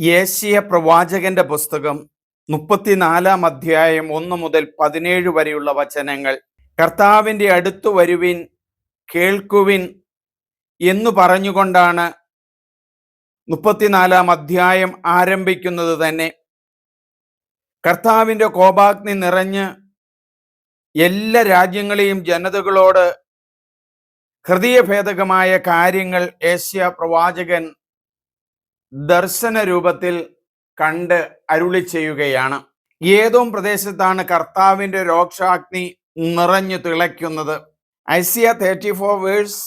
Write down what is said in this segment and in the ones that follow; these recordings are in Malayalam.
യേശയ പ്രവാചകന്റെ പുസ്തകം മുപ്പത്തിനാലാം അധ്യായം ഒന്ന് മുതൽ പതിനേഴ് വരെയുള്ള വചനങ്ങൾ. കർത്താവിന്റെ അടുത്ത് വരുവിൻ കേൾക്കുവിൻ എന്ന് പറഞ്ഞുകൊണ്ടാണ് മുപ്പത്തിനാലാം അധ്യായം ആരംഭിക്കുന്നത് തന്നെ. കർത്താവിന്റെ കോപാഗ്നി നിറഞ്ഞ് എല്ലാ രാജ്യങ്ങളെയും ജനതകളോട് ഹൃദയഭേദകമായ കാര്യങ്ങൾ ഏഷ്യ പ്രവാചകൻ ദർശന രൂപത്തിൽ കണ്ട് അരുളി ചെയ്യുകയാണ്. ഏതോ പ്രദേശത്താണ് കർത്താവിന്റെ രോക്ഷാഗ്നി നിറഞ്ഞു തിളയ്ക്കുന്നത്. Isaiah thirty four verses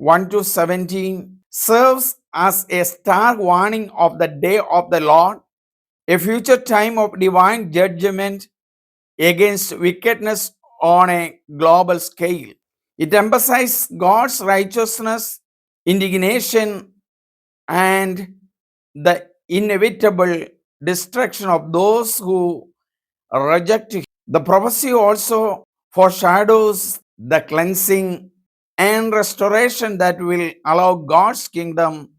one to seventeen serves as a star warning of the day of the lord a future time of divine judgment against wickedness on a global scale it emphasizes God's righteousness indignation, and the inevitable destruction of those who reject Him. The prophecy also foreshadows the cleansing and restoration that will allow God's kingdom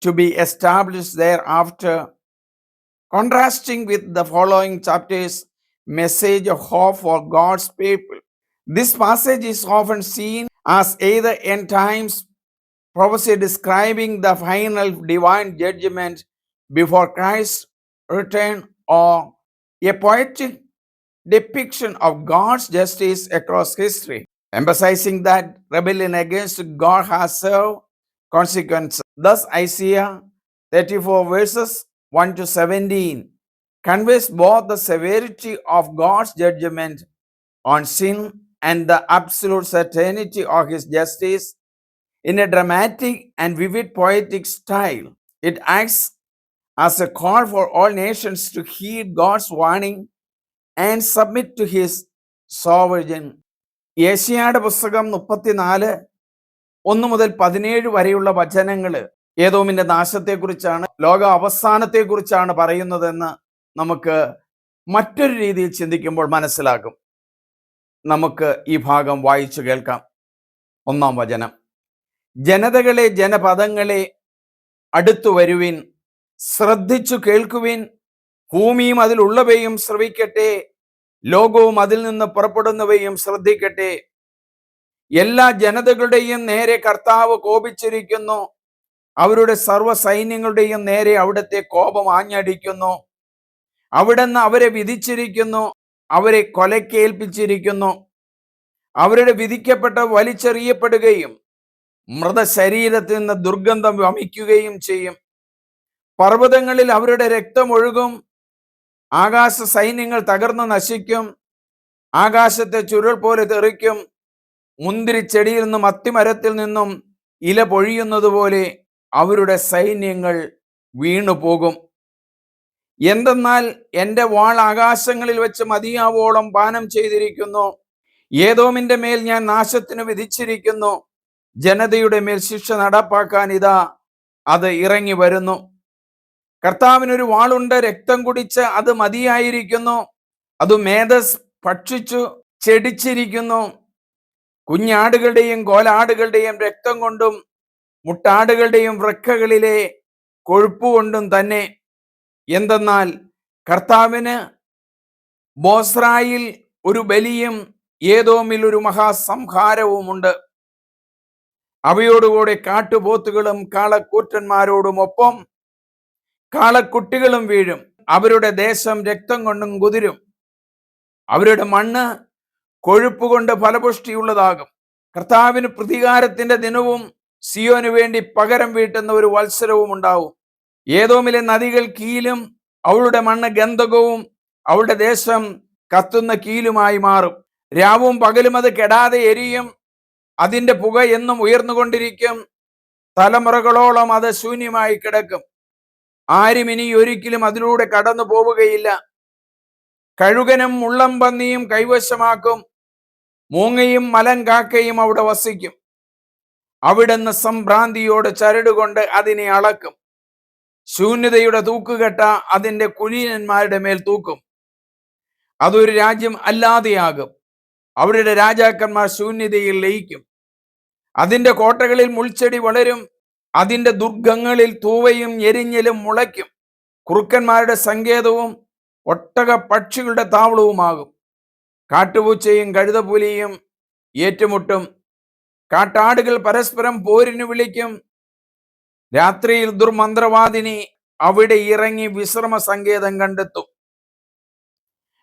to be established thereafter, contrasting with the following chapters message of hope for God's people. This passage is often seen as either end times prophecy describing the final divine judgment before Christ's return or a poetic depiction of God's justice across history, emphasizing that rebellion against God has served consequences. Thus, Isaiah 34 verses 1 to 17 conveys both the severity of God's judgment on sin and the absolute certainty of his justice in a dramatic and vivid poetic style. It acts as a call for all nations to heed God's warning and submit to his sovereign. ഏഷ്യയുടെ പുസ്തകം മുപ്പത്തിനാല് ഒന്ന് മുതൽ പതിനേഴ് വരെയുള്ള വചനങ്ങൾ ഏതോമിന്റെ നാശത്തെക്കുറിച്ചാണ് ലോക അവസാനത്തെക്കുറിച്ചാണ് പറയുന്നതെന്ന് നമുക്ക് മറ്റൊരു രീതിയിൽ ചിന്തിക്കുമ്പോൾ മനസ്സിലാകും നമുക്ക് ഈ ഭാഗം വായിച്ചു കേൾക്കാം ഒന്നാം വചനം ജനതകളെ ജനപദങ്ങളെ അടുത്തു വരുവിൻ ശ്രദ്ധിച്ചു കേൾക്കുവിൻ. ഭൂമിയും അതിലുള്ളവയും ശ്രവിക്കട്ടെ. ലോകവും അതിൽ നിന്ന് പുറപ്പെടുന്നവയും ശ്രദ്ധിക്കട്ടെ. എല്ലാ ജനതകളുടെയും നേരെ കർത്താവ് കോപിച്ചിരിക്കുന്നു. അവരുടെ സർവ സൈന്യങ്ങളുടെയും നേരെ അവിടുത്തെ കോപം ആഞ്ഞടിക്കുന്നു. അവിടുന്ന് അവരെ വിധിച്ചിരിക്കുന്നു. അവരെ കൊലക്കേൽപ്പിച്ചിരിക്കുന്നു. അവരുടെ വിധിക്കപ്പെട്ട വലിച്ചെറിയപ്പെടുകയും മൃതശരീരത്തിൽ നിന്ന് ദുർഗന്ധം വമിക്കുകയും ചെയ്യും. പർവതങ്ങളിൽ അവരുടെ രക്തം ഒഴുകും. ആകാശ സൈന്യങ്ങൾ തകർന്നു നശിക്കും. ആകാശത്തെ ചുരുൾ പോലെ തെറിക്കും. മുന്തിരിച്ചെടിയിൽ നിന്നും അത്തിമരത്തിൽ നിന്നും ഇല പൊഴിയുന്നത് പോലെ അവരുടെ സൈന്യങ്ങൾ വീണു പോകും എന്തെന്നാൽ എന്റെ വാൾ ആകാശങ്ങളിൽ വെച്ച് മതിയാവോളം പാനം ചെയ്തിരിക്കുന്നു. ഏതോമിന്റെ മേൽ ഞാൻ നാശത്തിന് വിധിച്ചിരിക്കുന്നു. ജനതയുടെ മേൽ ശിക്ഷ നടപ്പാക്കാൻ ഇതാ അത് ഇറങ്ങി വരുന്നു. കർത്താവിനൊരു വാളുണ്ട് രക്തം കുടിച്ച് അത് മതിയായിരിക്കുന്നു. അത് മേധസ് ഭക്ഷിച്ചു ചെടിച്ചിരിക്കുന്നു കുഞ്ഞാടുകളുടെയും കോലാടുകളുടെയും രക്തം കൊണ്ടും മുട്ടാടുകളുടെയും വൃക്കകളിലെ കൊഴുപ്പുകൊണ്ടും തന്നെ. എന്തെന്നാൽ കർത്താവിന് ബോസ്രായിൽ ഒരു ബലിയും ഏതോമിൽ ഒരു മഹാസംഹാരവുമുണ്ട്. അവയോടുകൂടെ കാട്ടുപോത്തുകളും കാളക്കൂറ്റന്മാരോടും ഒപ്പം കാളക്കുട്ടികളും വീഴും. അവരുടെ ദേശം രക്തം കൊണ്ടും കുതിരും. അവരുടെ മണ്ണ് കൊഴുപ്പ് കൊണ്ട് ഫലപുഷ്ടിയുള്ളതാകും. കർത്താവിന് പ്രതികാരത്തിന്റെ ദിനവും സിയോന് വേണ്ടി പകരം വീട്ടുന്ന ഒരു വത്സരവും ഉണ്ടാവും. ഏതോമിലെ നദികൾ കീലും അവളുടെ മണ്ണ് ഗന്ധകവും അവളുടെ ദേശം കത്തുന്ന കീലുമായി മാറും. രാവും പകലും അത് കെടാതെ എരിയും. അതിന്റെ പുക എന്നും ഉയർന്നുകൊണ്ടിരിക്കും. തലമുറകളോളം അത് ശൂന്യമായി കിടക്കും. ആരും ഇനി ഒരിക്കലും അതിലൂടെ കടന്നു പോവുകയില്ല. കഴുകനും മുള്ളം പന്നിയും കൈവശമാക്കും. മൂങ്ങയും മലൻ കാക്കയും അവിടെ വസിക്കും. അവിടുന്ന് സംഭ്രാന്തിയോട് ചരടുകൊണ്ട് അതിനെ അളക്കും. ശൂന്യതയുടെ തൂക്കുകെട്ട അതിന്റെ കുലീനന്മാരുടെ മേൽ തൂക്കും. അതൊരു രാജ്യം അല്ലാതെയാകും. അവരുടെ രാജാക്കന്മാർ ശൂന്യതയിൽ ലയിക്കും. അതിന്റെ കോട്ടകളിൽ മുൾച്ചെടി വളരും. അതിന്റെ ദുർഗങ്ങളിൽ തൂവയും എരിഞ്ഞലും മുളയ്ക്കും. കുറുക്കന്മാരുടെ സങ്കേതവും ഒട്ടക പക്ഷികളുടെ താവളവുമാകും. കാട്ടുപൂച്ചയും കഴുതപുലിയും ഏറ്റുമുട്ടും. കാട്ടാടുകൾ പരസ്പരം പോരിനു വിളിക്കും. രാത്രിയിൽ ദുർമന്ത്രവാദിനി അവിടെ ഇറങ്ങി വിശ്രമ സങ്കേതം കണ്ടെത്തും.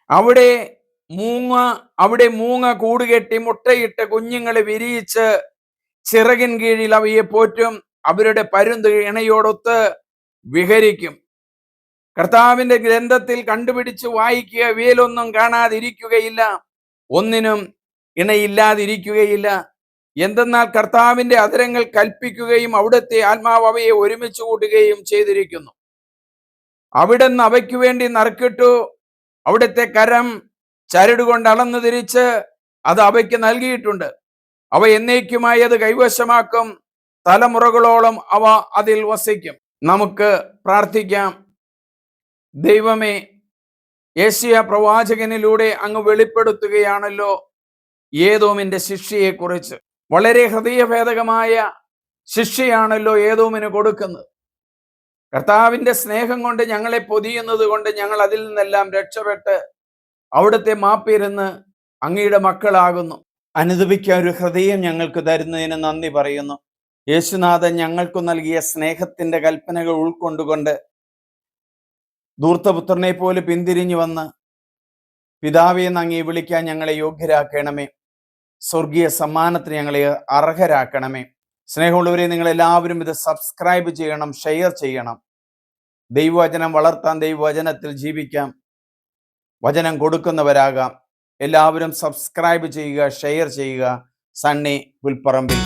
അവിടെ മൂങ്ങ അവിടെ മൂങ്ങ കൂടുകെട്ടി മുട്ടയിട്ട് കുഞ്ഞുങ്ങളെ വിരിയിച്ച് ചിറകിൻ കീഴിൽ അവയെ പോറ്റും അവരുടെ പരുന്ത് ഇണയോടൊത്ത് വിഹരിക്കും. കർത്താവിന്റെ ഗ്രന്ഥത്തിൽ കണ്ടുപിടിച്ച് വായിക്കുക വേലൊന്നും കാണാതിരിക്കുകയില്ല ഒന്നിനും ഇണയില്ലാതിരിക്കുകയില്ല. എന്തെന്നാൽ കർത്താവിന്റെ അതിരങ്ങൾ കൽപ്പിക്കുകയും അവിടുത്തെ ആത്മാവ് അവയെ ഒരുമിച്ച് കൂട്ടുകയും ചെയ്തിരിക്കുന്നു. അവിടുന്ന് അവയ്ക്ക് വേണ്ടി നറുക്കിട്ടു അവിടുത്തെ കരം ചരടുകൊണ്ട് അളന്നു തിരിച്ച് അത് അവയ്ക്ക് നൽകിയിട്ടുണ്ട്. അവ എന്നേക്കുമായി അത് കൈവശമാക്കും. തലമുറകളോളം അവ അതിൽ വസിക്കും. നമുക്ക് പ്രാർത്ഥിക്കാം. ദൈവമേ ഏഷ്യ പ്രവാചകനിലൂടെ അങ്ങ് വെളിപ്പെടുത്തുകയാണല്ലോ ഏതോമിന്റെ ശിക്ഷയെക്കുറിച്ച്. വളരെ ഹൃദയഭേദകമായ ശിക്ഷയാണല്ലോ ഏതോമിന് കൊടുക്കുന്നത്. കർത്താവിന്റെ സ്നേഹം കൊണ്ട് ഞങ്ങളെ പൊതിയുന്നത് കൊണ്ട് ഞങ്ങൾ അതിൽ നിന്നെല്ലാം രക്ഷപ്പെട്ട് അവിടുത്തെ മാപ്പിരുന്ന് അങ്ങയുടെ മക്കളാകുന്നു. അനുദപിക്കാൻ ഒരു ഹൃദയം ഞങ്ങൾക്ക് തരുന്നതിന് നന്ദി പറയുന്നു. യേശുനാഥൻ ഞങ്ങൾക്ക് നൽകിയ സ്നേഹത്തിന്റെ കൽപ്പനകൾ ഉൾക്കൊണ്ടുകൊണ്ട് ധൂർത്തപുത്രനെ പോലെ പിന്തിരിഞ്ഞു വന്ന് പിതാവെ അങ്ങേ വിളിക്കാൻ ഞങ്ങളെ യോഗ്യരാക്കണമേ. സ്വർഗീയ സമ്മാനത്തിന് ഞങ്ങളെ അർഹരാക്കണമേ. സ്നേഹമുള്ളവരെ നിങ്ങൾ എല്ലാവരും ഇത് സബ്സ്ക്രൈബ് ചെയ്യണം ഷെയർ ചെയ്യണം. ദൈവവചനം വളർത്താൻ ദൈവവചനത്തിൽ ജീവിക്കാം. വചനം കൊടുക്കുന്നവരാകാം. എല്ലാവരും സബ്സ്ക്രൈബ് ചെയ്യുക ഷെയർ ചെയ്യുക. സണ്ണി പുൽപ്പറമ്പിൽ